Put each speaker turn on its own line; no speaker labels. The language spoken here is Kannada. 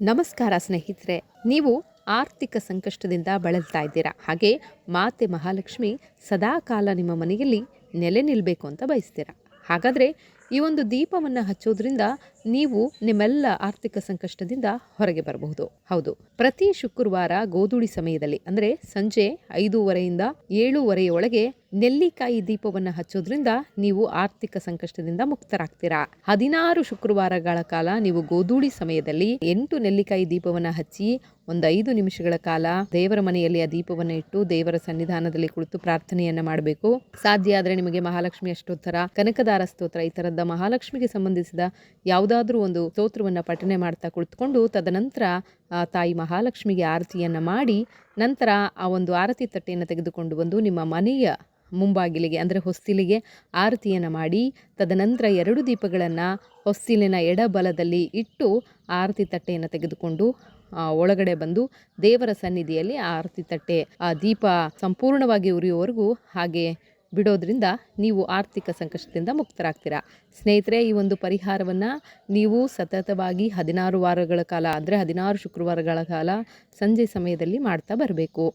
ನಮಸ್ಕಾರ ಸ್ನೇಹಿತರೆ, ನೀವು ಆರ್ಥಿಕ ಸಂಕಷ್ಟದಿಂದ ಬಳಲ್ತಾ ಇದ್ದೀರಾ? ಹಾಗೆ ಮಾತೆ ಮಹಾಲಕ್ಷ್ಮಿ ಸದಾ ಕಾಲ ನಿಮ್ಮ ಮನೆಯಲ್ಲಿ ನೆಲೆ ನಿಲ್ಲಬೇಕು ಅಂತ ಬಯಸ್ತೀರಾ? ಹಾಗಾದರೆ ಈ ಒಂದು ದೀಪವನ್ನು ಹಚ್ಚೋದ್ರಿಂದ ನೀವು ನಿಮ್ಮೆಲ್ಲ ಆರ್ಥಿಕ ಸಂಕಷ್ಟದಿಂದ ಹೊರಗೆ ಬರಬಹುದು. ಹೌದು, ಪ್ರತಿ ಶುಕ್ರವಾರ ಗೋಧೂಳಿ ಸಮಯದಲ್ಲಿ, ಅಂದರೆ ಸಂಜೆ ಐದೂವರೆಯಿಂದ ಏಳೂವರೆಯೊಳಗೆ ನೆಲ್ಲಿಕಾಯಿ ದೀಪವನ್ನು ಹಚ್ಚೋದ್ರಿಂದ ನೀವು ಆರ್ಥಿಕ ಸಂಕಷ್ಟದಿಂದ ಮುಕ್ತರಾಗ್ತೀರಾ? ಹದಿನಾರು ಶುಕ್ರವಾರಗಳ ಕಾಲ ನೀವು ಗೋಧೂಳಿ ಸಮಯದಲ್ಲಿ ಎಂಟು ನೆಲ್ಲಿಕಾಯಿ ದೀಪವನ್ನು ಹಚ್ಚಿ ಒಂದು ಐದು ನಿಮಿಷಗಳ ಕಾಲ ದೇವರ ಮನೆಯಲ್ಲಿ ಆ ದೀಪವನ್ನು ಇಟ್ಟು ದೇವರ ಸನ್ನಿಧಾನದಲ್ಲಿ ಕುಳಿತು ಪ್ರಾರ್ಥನೆಯನ್ನ ಮಾಡಬೇಕು. ಸಾಧ್ಯ ಆದರೆ ನಿಮಗೆ ಮಹಾಲಕ್ಷ್ಮಿ ಅಷ್ಟೋತ್ತರ, ಕನಕದಾರ ಸ್ತೋತ್ರ ಈ ತರದ ಮಹಾಲಕ್ಷ್ಮಿಗೆ ಸಂಬಂಧಿಸಿದ ಯಾವುದಾದ್ರೂ ಒಂದು ಸ್ತೋತ್ರವನ್ನು ಪಠನೆ ಮಾಡ್ತಾ ಕುಳಿತುಕೊಂಡು ತದನಂತರ ತಾಯಿ ಮಹಾಲಕ್ಷ್ಮಿಗೆ ಆರತಿಯನ್ನು ಮಾಡಿ ನಂತರ ಆ ಒಂದು ಆರತಿ ತಟ್ಟೆಯನ್ನು ತೆಗೆದುಕೊಂಡು ಬಂದು ನಿಮ್ಮ ಮನೆಯ ಮುಂಬಾಗಿಲಿಗೆ, ಅಂದರೆ ಹೊಸ್ತಿಲಿಗೆ ಆರತಿಯನ್ನು ಮಾಡಿ, ತದನಂತರ ಎರಡು ದೀಪಗಳನ್ನು ಹೊಸ್ತಿಲಿನ ಎಡಬಲದಲ್ಲಿ ಇಟ್ಟು ಆರತಿ ತಟ್ಟೆಯನ್ನು ತೆಗೆದುಕೊಂಡು ಒಳಗಡೆ ಬಂದು ದೇವರ ಸನ್ನಿಧಿಯಲ್ಲಿ ಆರತಿ ತಟ್ಟೆ, ಆ ದೀಪ ಸಂಪೂರ್ಣವಾಗಿ ಉರಿಯುವವರೆಗೂ ಹಾಗೆ ಬಿಡೋದ್ರಿಂದ ನೀವು ಆರ್ಥಿಕ ಸಂಕಷ್ಟದಿಂದ ಮುಕ್ತರಾಗ್ತೀರಾ. ಸ್ನೇಹಿತರೆ, ಈ ಒಂದು ಪರಿಹಾರವನ್ನು ನೀವು ಸತತವಾಗಿ ಹದಿನಾರು ವಾರಗಳ ಕಾಲ, ಅಂದರೆ ಹದಿನಾರು ಶುಕ್ರವಾರಗಳ ಕಾಲ ಸಂಜೆ ಸಮಯದಲ್ಲಿ ಮಾಡ್ತಾ ಬರಬೇಕು.